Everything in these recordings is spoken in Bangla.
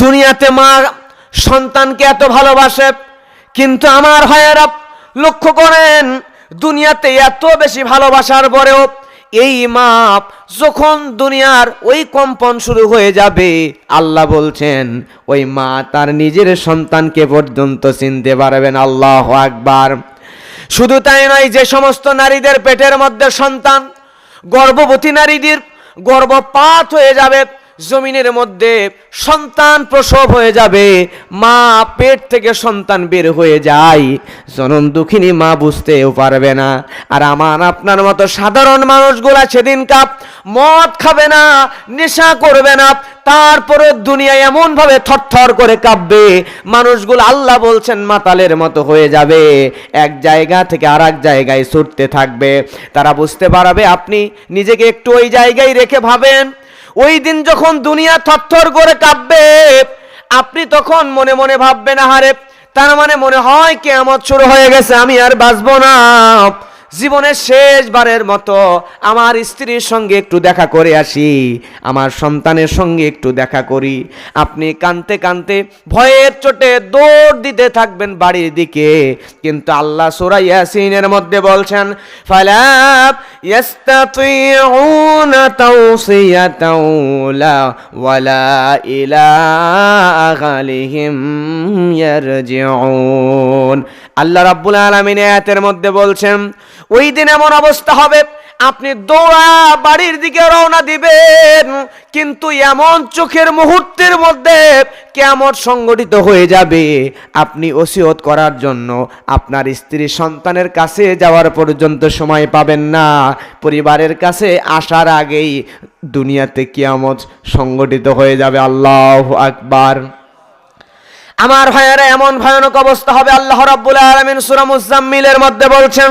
দুনিয়াতে মা সন্তানকে এত ভালোবাসে, কিন্তু আমার ভাইয়েরা লক্ষ্য করেন, দুনিয়াতে এত বেশি ভালোবাসার পরেও এই মাপ যখন দুনিয়ার ওই কম্পন শুরু হয়ে যাবে, আল্লাহ বলছেন, ওই মা তার নিজের সন্তানকে পর্যন্ত চিনতে পারবেন, আল্লাহ আকবার। শুধু তাই নয়, যে সমস্ত নারীদের পেটের মধ্যে সন্তান, গর্ভবতী নারীদের গর্ভপাত হয়ে যাবে জমিনের মধ্যে সন্তান প্রসব হয়ে যাবে, মা পেট থেকে সন্তান বের হয়ে যায়। জনম দুঃখিনী মা বুঝতেও পারবে না। আর আমার, আপনার মতো সাধারণ মানুষগুলা সেদিন কাপ মদ খাবে না, নেশা করবে না তারপরে দুনিয়ায় এমন ভাবে থরথর করে কাঁপবে। মানুষগুলো আল্লাহ বলছেন, মাতালের মতো হয়ে যাবে। এক জায়গা থেকে আর এক জায়গায় ছুটতে থাকবে। তারা বুঝতে পারবে, আপনি নিজেকে একটু ওই জায়গায় রেখে ভাবেন। ওই দিন যখন দুনিয়া থরথর করে কাঁপবে, আপনি তখন মনে মনে ভাববেন, আহারে, তার মানে মনে হয় কেমন শুরু হয়ে গেছে, আমি আর বাঁচবো না। জীবনের শেষবারের মতো আমার স্ত্রীর সঙ্গে একটু দেখা করে আসি, আমার সন্তানের সঙ্গে একটু দেখা করি। আপনি কানতে কানতে ভয়ের চোটে দৌড় দিতে থাকবেন বাড়ির দিকে, কিন্তু আল্লাহ সুরা ইয়াসিনের মধ্যে বলছেন ফালাব ইয়াস্তাতিউনা তাওসিয়াতাও লা ওয়ালা ইলা আগালিহিম ইয়ারজিউন আল্লাহ রাব্বুল আলামিন আয়াতের মধ্যে বলছেন, ওই দিন এমন অবস্থা হবে আপনি দৌড়া বাড়ির দিকে রওনা দিবেন। কিন্তু এমন চোখের মুহূর্তের মধ্যে কেমন সংগঠিত হয়ে যাবে। আপনি ওসিয়ত করার জন্য আপনার স্ত্রী সন্তানের কাছে যাওয়ার পর্যন্ত সময় পাবেন না। পরিবারের কাছে আসার আগেই দুনিয়াতে কিয়ামত সংগঠিত হয়ে যাবে। আল্লাহ আকবার। আমার ভাইয়েরা, এমন ভয়ানক অবস্থা হবে আল্লাহ রাব্বুল আলামিন সূরা মুজাম্মিলের মধ্যে বলছেন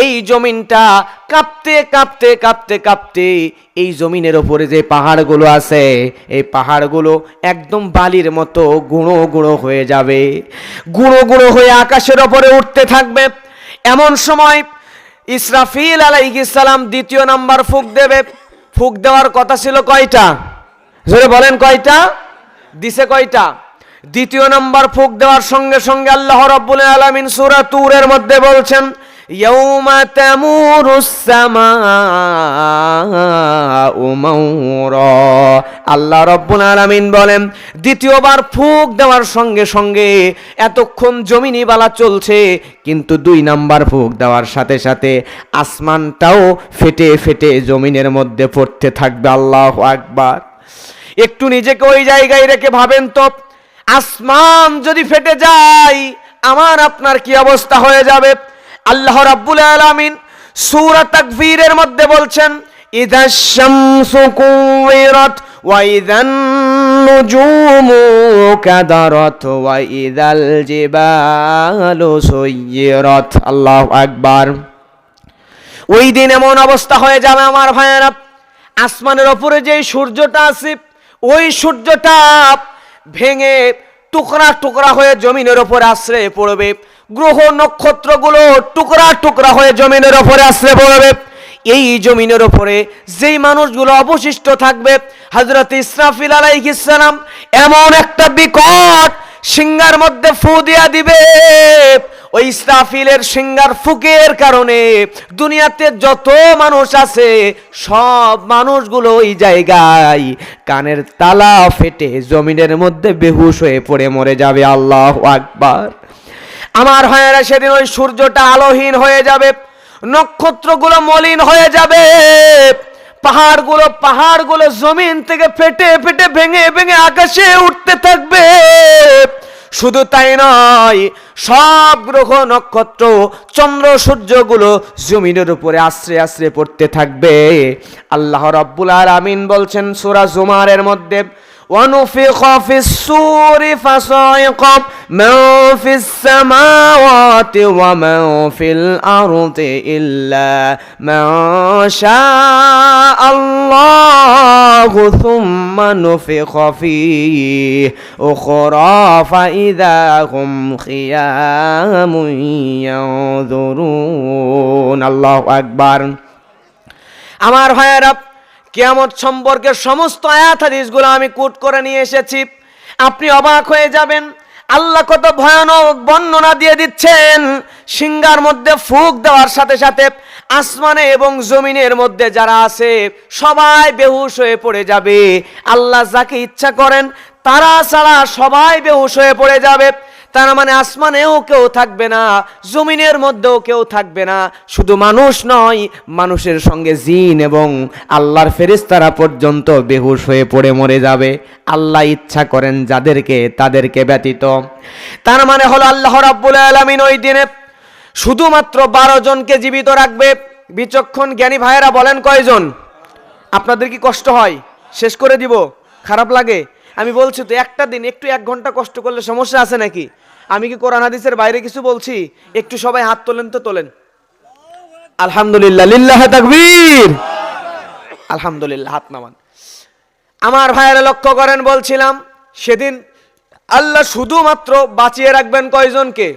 এই জমিনটা কাঁপতে কাঁপতে কাঁপতে কাঁপতে এই জমিনের ওপরে যে পাহাড়গুলো আছে, এই পাহাড়গুলো একদম বালির মতো গুঁড়ো গুঁড়ো হয়ে যাবে। গুঁড়ো গুঁড়ো হয়ে আকাশের ওপরে উঠতে থাকবে। এমন সময় ইসরাফিল আলাইহিসসালাম দ্বিতীয় নাম্বার ফুক দেবে। ফুক দেওয়ার কথা ছিল কয়টা? জোরে বলেন কয়টা? দিছে কয়টা? দ্বিতীয় নাম্বার ফুক দেওয়ার সঙ্গে সঙ্গে আল্লাহ রাব্বুল আলামিন সূরা তুরের মধ্যে বলছেন ইয়াউমা তামুরুস সামাউ মাউরা আল্লাহ রাব্বুল আলামিন বলেন, দ্বিতীয়বার ফুক দেওয়ার সঙ্গে সঙ্গে এতক্ষণ জমিনি বালা চলছে, কিন্তু দুই নাম্বার ফুক দেওয়ার সাথে সাথে আসমানটাও ফেটে ফেটে জমিনের মধ্যে পড়তে থাকবে, আল্লাহ আকবার। একটু নিজেকে ওই জায়গায় রেখে ভাবেন তো, আসমান যদি ফেটে যায়, আমার আপনার কি অবস্থা হয়ে যাবে? আল্লাহ রাব্বুল আলামিন সূরা তাকবীরের মধ্যে বলছেন ইদা শামসু কুওয়িরাত ওয়া ইদান নুজুমু কাদারাত ওয়া ইদাল জিবালু সুয়িরাত আল্লাহু আকবার। ওই দিন এমন অবস্থা হয়ে যাবে আমার ভাইয়েরা। আসমানের ওপরে যে সূর্যটা আছে, ওই সূর্যটা ভেঙে টুকরা টুকরা হয়ে জমিনের ওপরে আশ্রয় পড়বে। গ্রহ নক্ষত্রগুলো টুকরা টুকরা হয়ে জমিনের ওপরে আসলে পড়বে। এই জমিনের ওপরে যেই মানুষগুলো অবশিষ্ট থাকবে হজরত ইসরাফিল আলাইহিসসালাম এমন একটা বিকট সিঙ্গার মধ্যে ফু দিয়া দিবে। ওই ইসরাফিলের সিঙ্গার ফুকের কারণে দুনিয়াতে যত মানুষ আছে, সব মানুষগুলো ওই জায়গায় কানের তালা ফেটে জমিনের মধ্যে বেহুশ হয়ে পড়ে মরে যাবে। আল্লাহ আকবার। আমার ভাইয়েরা সেদিন ওই সূর্যটা আলোহীন হয়ে যাবে, নক্ষত্রগুলো মলিন হয়ে যাবে। পাহাড়গুলো পাহাড়গুলো জমিন থেকে ফেটে ফেটে ভেঙে ভেঙে আকাশে উঠতে থাকবে। শুধু তাই নয়, সব গ্রহ, নক্ষত্র, চন্দ্র, সূর্যগুলো জমিনের উপরে আশ্রে আশ্রে পড়তে থাকবে। আল্লাহ রব্বুল আর আমিন বলছেন, সূরা জুমারের মধ্যে ونفخ في الصور فصعق من في السماوات ومن في الأرض إلا من شاء الله ثم نفخ فيه أخرى فإذا هم خيام ينظرون الله أكبر আমার ভাইয়েরা কিয়ামত সম্পর্কে সমস্ত আয়াত হাদিসগুলো আমি কোট করে নিয়ে এসেছি। আপনি অবাক হয়ে যাবেন, আল্লাহ কত ভয়ানক বর্ণনা দিয়ে দিচ্ছেন। সিঙ্গার মধ্যে ফুক দেওয়ার সাথে সাথে আসমানে এবং জমিনের মধ্যে যারা আছে, সবাই বেহুশ হয়ে পড়ে যাবে। আল্লাহ যাকে ইচ্ছা করেন, তারা ছাড়া সবাই বেহুশ হয়ে পড়ে যাবে। তার মানে আসমানেও কেউ থাকবে না, জমিনের মধ্যেও কেউ থাকবে না। শুধু মানুষ নয়, মানুষের সঙ্গে জিন এবং আল্লাহর ফেরেশতারা পর্যন্ত বেহুশ হয়ে পড়ে মরে যাবে। আল্লাহ ইচ্ছা করেন যাদেরকে, তাদেরকে ব্যতীত। তার মানে হলো আল্লাহ রাব্বুল আলামিন ওই দিনে শুধুমাত্র বারো জনকে জীবিত রাখবে। বিচক্ষণ জ্ঞানী ভাইয়েরা বলেন কয়জন? আপনাদের কি কষ্ট হয়? শেষ করে দিব? খারাপ লাগে? আমি বলছি তো, একটা দিন একটু এক ঘণ্টা কষ্ট করলে সমস্যা আছে নাকি? আমি কি কোরআন হাদিসের বাইরে কিছু বলছি? একটু সবাই হাত তোলেন তো, তোলেন। আলহামদুলিল্লাহ, লিল্লাহ তাকবীর। আলহামদুলিল্লাহ, হাত নামান। আমার ভাইয়েরা লক্ষ্য করেন, বলছিলাম, সেদিন আল্লাহ শুধুমাত্র বাঁচিয়ে রাখবেন কয়জনকে?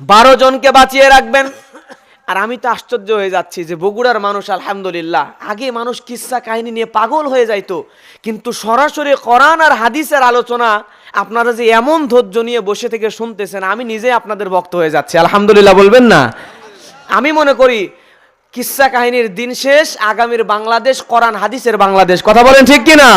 বারো জনকে বাঁচিয়ে রাখবেন। আর আমি তো আশ্চর্য হয়ে যাচ্ছি যে বগুড়ার মানুষ, আলহামদুলিল্লাহ। আগে মানুষ কিসা কাহিনী নিয়ে পাগল হয়ে যাইতো, কিন্তু সরাসরি কোরআন আর হাদিসের আলোচনা আপনারা যে এমন ধৈর্য নিয়ে বসে থেকে শুনতেছেন, আমি নিজে আপনাদের ভক্ত হয়ে যাচ্ছি। আলহামদুলিল্লাহ, বলবেন না? আমি মনে করি কিসা কাহিনীর দিন শেষ, আগামীর বাংলাদেশ, কোরআন, হাদিসের বাংলাদেশ। কথা বলেন ঠিক কি না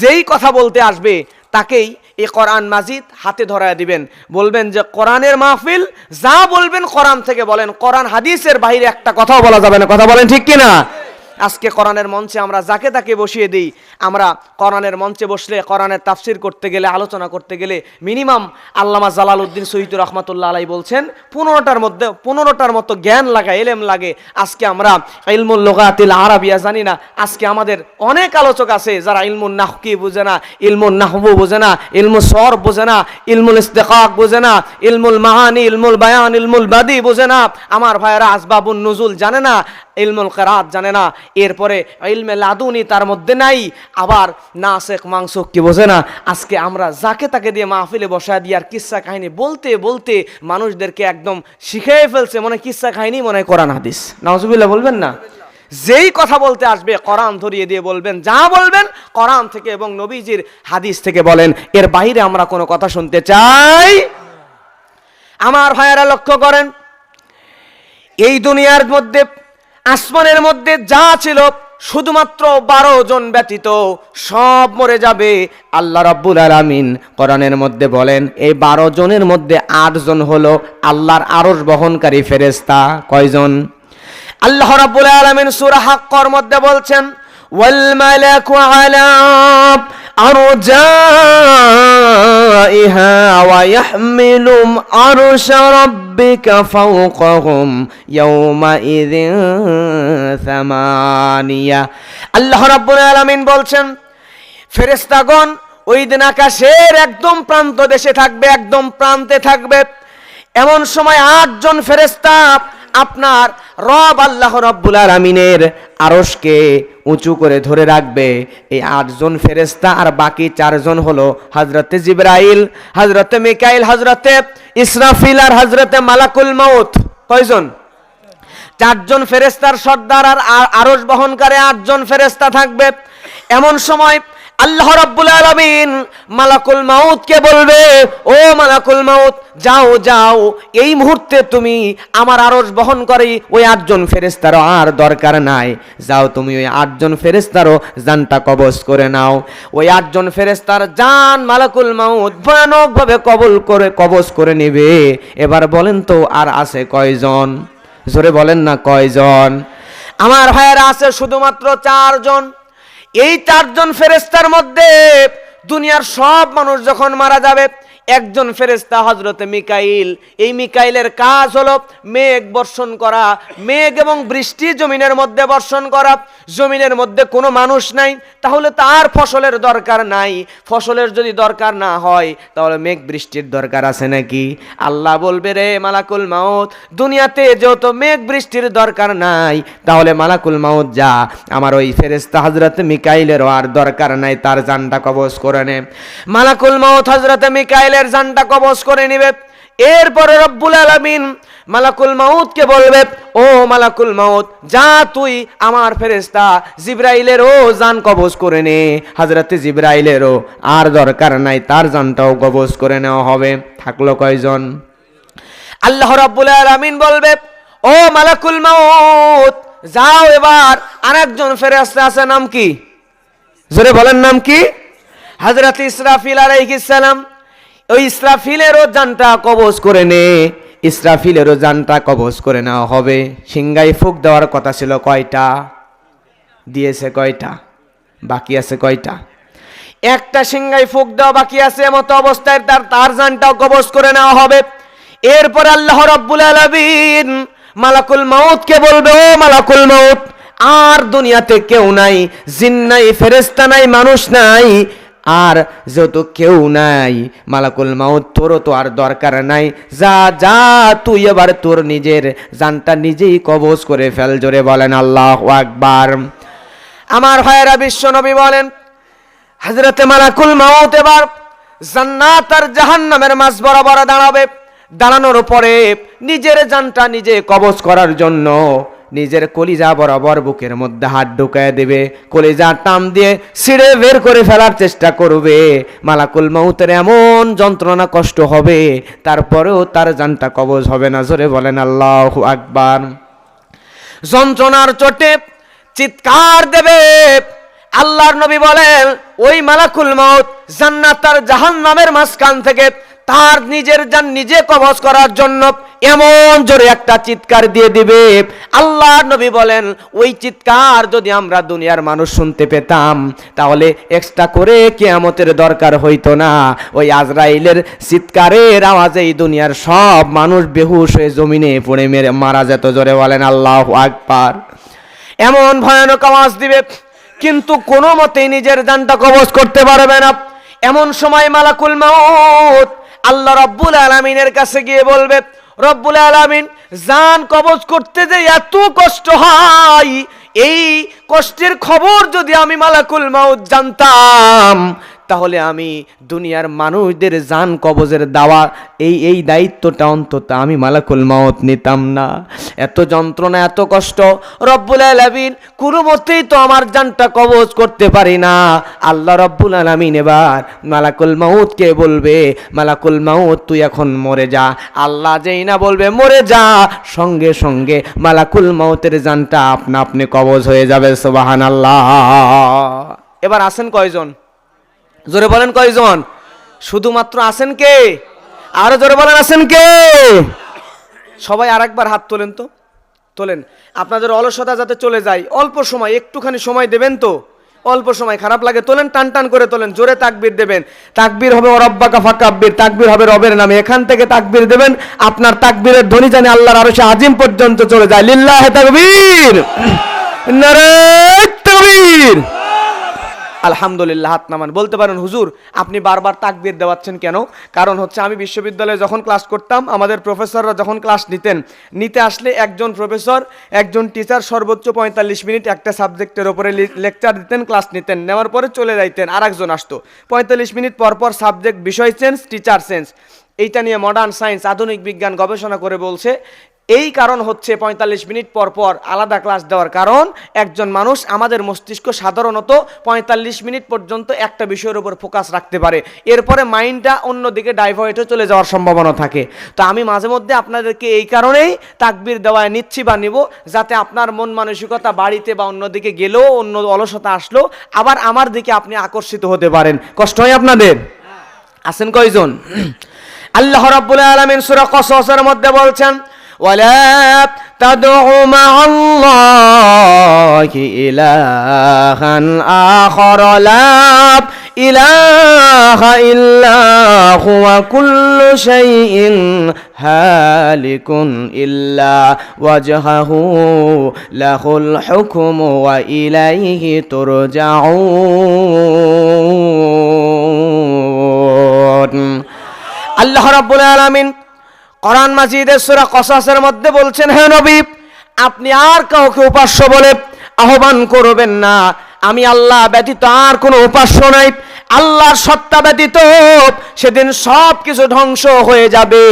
যেই কথা বলতে আসবে, তাকেই এই কোরআন মাজিদ হাতে ধরায় দিবেন। বলবেন যে, কোরআনের মাহফিল যা বলবেন কোরআন থেকে বলেন। কোরআন হাদিসের বাইরে একটা কথাও বলা যাবে না। কথা বলেন ঠিক কিনা? আজকে কোরআনের মঞ্চে আমরা যাকে তাকে বসিয়ে দিই আমরা কোরআনের মঞ্চে বসলে, কোরআনের তাফসির করতে গেলে, আলোচনা করতে গেলে মিনিমাম আল্লামা জালাল উদ্দিন সহিদুর রহমতুল্লাহ আলাই বলছেন, পনেরোটার মধ্যে, পনেরোটার মতো জ্ঞান লাগে, এলেম লাগে। আজকে আমরা ইলমুল লোগাতিল আরাবিয়া জানি না, আজকে আমাদের অনেক আলোচক আছে যারা ইলমুল নাহকি বোঝে না ইলমুল নাহবু বোঝে না ইলমুল সর বোঝে না, ইলমুল ইস্তেকাক বোঝে না, ইলমুল মাহানি, ইলমুল বায়ান, ইলমুল বাদি বোঝে না। আমার ভাইয়েরা আসবাবুন নজুল জানে না, ইলমুল কেরাত জানে না। এরপরে ইলমে লাদুনি তার মধ্যে নাই আবার না শেখ মাংস কি বোঝে না? আজকে আমরা যাকে তাকে দিয়ে মাহফিলে বসায় দিয়ে আর কিসা কাহিনী বলতে বলতে মানুষদেরকে একদম শিখিয়ে ফেলছে মনে কিসা কাহিনী, মনে হয় কোরআন হাদিস। নজুবিল্লাহ বলবেন না? যেই কথা বলতে আসবে কোরআন ধরিয়ে দিয়ে বলবেন, যা বলবেন কোরআন থেকে এবং নবীজির হাদিস থেকে বলেন। এর বাইরে আমরা কোনো কথা শুনতে চাই? আমার ভাইয়েরা লক্ষ্য করেন, এই দুনিয়ার মধ্যে, আসমানের মধ্যে যা ছিল শুধুমাত্র বারো জন ব্যতীত সব মরে যাবে। আল্লাহ রব্বুল আলামিন কোরআনের মধ্যে বলেন, এই বারো জনের মধ্যে আট জন হলো আল্লাহর আরশ বহনকারী ফেরেস্তা কয়জন? আল্লাহ রব্বুল আলামিন সূরা হাক্কর মধ্যে বলছেন ইয়াহমিলু আরশ রাব্বিকা ফাওকাহুম ইয়াওমা ইযিন সামানিয়া আল্লাহ রাব্বুল আলামিন বলছেন, ফেরেশতাগণ, ওই দিন আকাশের একদম প্রান্ত দেশে থাকবে, একদম প্রান্তে থাকবে। এমন সময় আটজন ফেরেস্তা আপনার রব আল্লাহ রব্বুল আলমিনের আরসকে উঁচু করে ধরে রাখবে। এই আটজন ফেরেস্তা আর বাকি চারজন হলো হজরতে জিব্রাইল হজরতে মিকাইল হজরতে ইসরাফিল আর হজরতে মালাকুল মাউত। কয়জন? চারজন ফেরেস্তার সর্দার আর আ- আরশ বহনকারে আটজন ফেরেস্তা থাকবে। এমন সময় আল্লাহ রাব্বুল আলামিন মালাকুল মাউতকে বলবে, ও মালাকুল মাউত, যাও যাও, এই মুহূর্তে তুমি আমার আরশ বহন করে ওই আটজন ফেরেস্তারও আর দরকার নাই। যাও তুমি ওই আটজন ফেরেস্তারও জানটা কবজ করে নাও। ওই আটজন ফেরেস্তার জান মালাকুল মাউত ভয়ানকভাবে কবল করে, কবজ করে নেবে। এবার বলেন তো, আর আছে কয়জন? জোরে বলেন না, কয়জন? আমার ভাইয়েরা আছে শুধুমাত্র চারজন। এই চারজন ফেরেস্তার মধ্যে দুনিয়ার সব মানুষ যখন মারা যাবে একজন ফেরেস্তা হজরতে মিকাইল। এই মিকাইলের কাজ হলো মেঘ বর্ষণ করা, মেঘ এবং বৃষ্টি জমিনের মধ্যে বর্ষণ করা। জমিনের মধ্যে কোনো মানুষ নাই, তাহলে তার ফসলের দরকার নাই। ফসলের যদি দরকার না হয়, তাহলে মেঘ বৃষ্টির দরকার আছে নাকি? আল্লাহ বলবে রে মালাকুল মাউত, দুনিয়াতে যেহেতু মেঘ বৃষ্টির দরকার নাই, তাহলে মালাকুল মাউত যা। আমার ওই ফেরেস্তা হজরত মিকাইলেরও আর দরকার নাই, তার জানটা কবজ করে নে। মালাকুল মাউত হজরত মিকাইলের জানটা কবজ করে নিবে। এরপরে রব্বুল আলামিন মালাকুল মাউতকে বলবে, ও মালাকুল মাউত, যা তুই আমার ফেরেস্তা জিব্রাইলেরও জান কবজ করে নে। হাজরাতে জিব্রাইলেরও আর দরকার নাই, তার জানটাও কবজ করে নেওয়া হবে। থাকল কয়জন? আল্লাহ রাব্বুল আলামিন বলবে, ও মালাকুল মাউত, যাও এবার, আরেকজন ফেরেশতা আছে, নাম কি? জোরে বলেন, নাম কি? হযরত ইসরাফিল আলাইহিস সালাম। ওই ইসরাফিলেরও জানটা কবজ করে নে। ইসরাফিলেরও জানটা কবজ করে নেওয়া হবে। সিংগাই ফুক দেওয়ার কথা ছিল কয়টা? দিয়েছে কয়টা? বাকি আছে কয়টা? একটা সিংগাই ফুক দেওয়া বাকি আছে, এমতো অবস্থায় তার তার জানটাও কবজ করে নেওয়া হবে। এরপর আল্লাহ রব্বুল আলামিন মালাকুল মাউতকে বলবে, ও মালাকুল মাউত, আর দুনিয়াতে কেউ নাই, জিন নাই ফেরেস্তা নাই, মানুষ নাই আর যেহেতু কেউ নাই, মালাকুল মাউত, তোরও তো আর দরকার নাই। যা যা, তুই এবার তোর নিজের জানটা নিজেই কবজ করে ফেল, জোরে বলেন আল্লাহ আকবার। আমার ভাইয়েরা, বিশ্ব নবী বলেন হজরতে মালাকুল মাউত এবার জান্নাত আর জাহান্নামের মাঝ বরাবর দাঁড়াবে। দাঁড়ানোর পরে নিজের জানটা নিজে কবজ করার জন্য নিজের কলিজা বরাবর বুকের মধ্যে হাত ঢুকায় দেবে। কলিজা টান দিয়ে ছিঁড়ে বের করে ফেলার চেষ্টা করবে। মালাকুল মাউতের এমন যন্ত্রণা কষ্ট হবে, তারপরেও তার জানটা কবজ হবে না। জোরে বলেন, আল্লাহ আকবার। যন্ত্রণার চোটে চিৎকার দেবে। আল্লাহর নবী বলেন, ওই মালাকুল মউত জান্নাত আর জাহান্নামের মাঝখান থেকে তার নিজের যান নিজে কবজ করার জন্য এমন জোরে একটা চিৎকার দিয়ে দিবে। আল্লাহর নবী বলেন, ওই চিৎকার যদি আমরা দুনিয়ার মানুষ শুনতে পেতাম, তাহলে এক্সট্রা করে কেয়ামতের দরকার হইতো না। ওই আজরাইলের চিৎকারের আওয়াজে এই দুনিয়ার সব মানুষ বেহুশ হয়ে জমিনে পড়ে মেরে মারা যেত। জোরে বলেন, আল্লাহ আকবার। এমন ভয়ানক আওয়াজ দিবে, কিন্তু কোনো মতেই নিজের যানটা কবজ করতে পারবে না। এমন সময় মালাকুল মাউত আল্লাহ রব্বুল আলমিনের কাছে গিয়ে বলবে, রব্বুল আলমিন, জান কবজ করতে যে এত কষ্ট হয়, এই কষ্টের খবর যদি আমি মালাকুল মাউত জানতাম তাহলে আমি দুনিয়ার মানুষদের জান কবজের দাওয়া, এই এই দায়িত্বটা অন্তত আমি মালাকুল মাউত নিতাম না। এত যন্ত্রণা, এত কষ্ট, রব্বুল আলামিন কোনো মতেই তো আমার জানটা কবজ করতে পারি না। আল্লাহ রব্বুল আলামিন এবার মালাকুল মাউতকে বলবে, মালাকুল মাউত, তুই এখন মরে যা। আল্লাহ যেই না বলবে, মরে যা। সঙ্গে সঙ্গে মালাকুল মাউতের জানটা আপনা আপনি কবজ হয়ে যাবে সোবাহান আল্লাহ এবার আসেন কয়জন? জোরে বলেন কয়জন? শুধুমাত্র আছেন কে? আরও জোরে বলেন, আছেন কে? সবাই আরেকবার হাত তোলেন তো। তোলেন। আপনাদের অলসতা যাতে চলে যায়, অল্প সময়, একটুখানি সময় দেবেন তো। অল্প সময়, খারাপ লাগে, তোলেন, টান টান করে তোলেন, জোরে তাকবির দেবেন। তাকবির হবে অরব্বা কাফা কাব্বির তাকবির হবে রবের নামে। এখান থেকে তাকবির দেবেন, আপনার তাকবীরের ধ্বনি জানে আল্লাহর আরও আজিম পর্যন্ত চলে যায়। লিল্লাহ তাকবীর নারে তাকবীর। আলহামদুলিল্লাহ, হাত নামান। বলতে পারেন, হুজুর, আপনি বারবার তাকবির দেওয়াচ্ছেন কেন? কারণ হচ্ছে, আমি বিশ্ববিদ্যালয়ে যখন ক্লাস করতাম, আমাদের প্রফেসররা যখন ক্লাস নিতেন, নিতে আসলে একজন প্রফেসর একজন টিচার সর্বোচ্চ পঁয়তাল্লিশ মিনিট একটা সাবজেক্টের ওপরে লেকচার দিতেন ক্লাস নিতেন। নেওয়ার পরে চলে যাইতেন আর একজন আসতো। পঁয়তাল্লিশ মিনিট পর পর সাবজেক্ট বিষয় চেঞ্জ টিচার চেঞ্জ এইটা নিয়ে মডার্ন সায়েন্স আধুনিক বিজ্ঞান গবেষণা করে বলছে এই কারণ হচ্ছে পঁয়তাল্লিশ মিনিট পর পর আলাদা ক্লাস দেওয়ার কারণ, একজন মানুষ আমাদের মস্তিষ্ক সাধারণত পঁয়তাল্লিশ মিনিট পর্যন্ত একটা বিষয়ের উপর ফোকাস রাখতে পারে। এরপরে মাইন্ডটা অন্যদিকে ডাইভার্ট হয়ে চলে যাওয়ার সম্ভাবনা থাকে। তো আমি মাঝে মধ্যে আপনাদেরকে এই কারণেই তাকবির দেওয়ায় নিচ্ছি বা নিব, যাতে আপনার মন মানসিকতা বাড়িতে বা অন্যদিকে গেলেও অন্য অলসতা আসলো, আবার আমার দিকে আপনি আকর্ষিত হতে পারেন। কষ্ট হয় আপনাদের? আছেন কয়জন? আল্লাহ রাব্বুল আলামিন সূরা কসসের মধ্যে বলছেন ولا تدع مع الله إلها آخر لا ইলাহা ইল্লা হুয়া কুল্লু শাইইন হালিকুন ইল্লা ওয়াজহাহু লাহুল হুকমু ওয়া ইলাইহি তুরজাউন আল্লাহ রাব্বুল আলামিন কোরআন মাজিদের সূরা কসাসের মধ্যে বলছেন, হে নবী, আপনি আর কাউকে উপাস্য বলে আহ্বান করবেন না। আমি আল্লাহ ব্যতীত আর কোনো উপাস্য নাই। আল্লাহর সত্তা ব্যতীত সেদিন সব কিছু ধ্বংস হয়ে যাবে।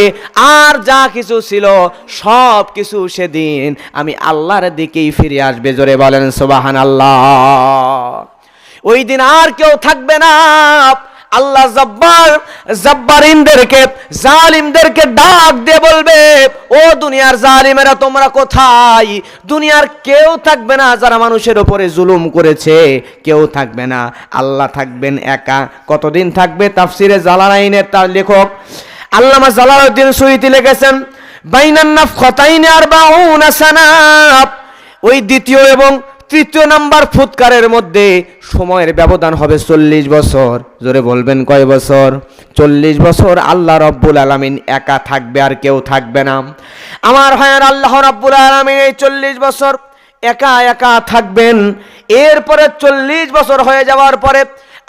আর যা কিছু ছিল সব কিছু সেদিন আমি আল্লাহর দিকেই ফিরে আসবে। জোরে বলেন সুবাহান আল্লাহ ওই দিন আর কেউ থাকবে না। আল্লাহ জব্বার, জব্বারিনদেরকে, জালিমদেরকে ডাক দিয়ে বলবে, ও দুনিয়ার জালিমেরা, তোমরা কোথায়? দুনিয়ার কেউ থাকবে না যারা মানুষের উপরে জুলুম করেছে। কেউ থাকবে না। আল্লাহ থাকবেন একা। কতদিন থাকবে? তাফসিরে জালালাইনের তার লেখক আল্লামা জালালউদ্দিন সুইতি লিখেছেন বাইনান্নাফ খতাইনে আর বাউনা সানাব ওই দ্বিতীয় এবং তৃতীয় নাম্বার ফুৎকারের মধ্যে সময়ের ব্যবধান হবে চল্লিশ বছর। জোরে বলবেন কয় বছর? চল্লিশ বছর আল্লাহ রব্বুল আলমিন একা থাকবে আর কেউ থাকবে না। আমার হয় আল্লাহ রব্বুল আলমিন এই চল্লিশ বছর একা একা থাকবেন। এরপরে চল্লিশ বছর হয়ে যাওয়ার পরে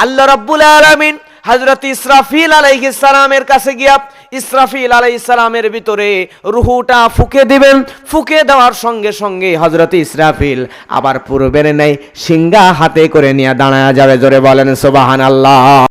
আল্লাহ রব্বুল আলমিন হজরত ইসরাফিল আলাই ইসালামের কাছে গিয়া ইসরাফিল আলাই ইসালামের ভিতরে রুহুটা ফুকে দিবেন। ফুকে দেওয়ার সঙ্গে সঙ্গে হজরত ইসরাফিল আবার পূর্বের নেই সিঙ্গা হাতে করে নিয়ে দাঁড়ায় যাবে। জোরে বলেন সোবাহান আল্লাহ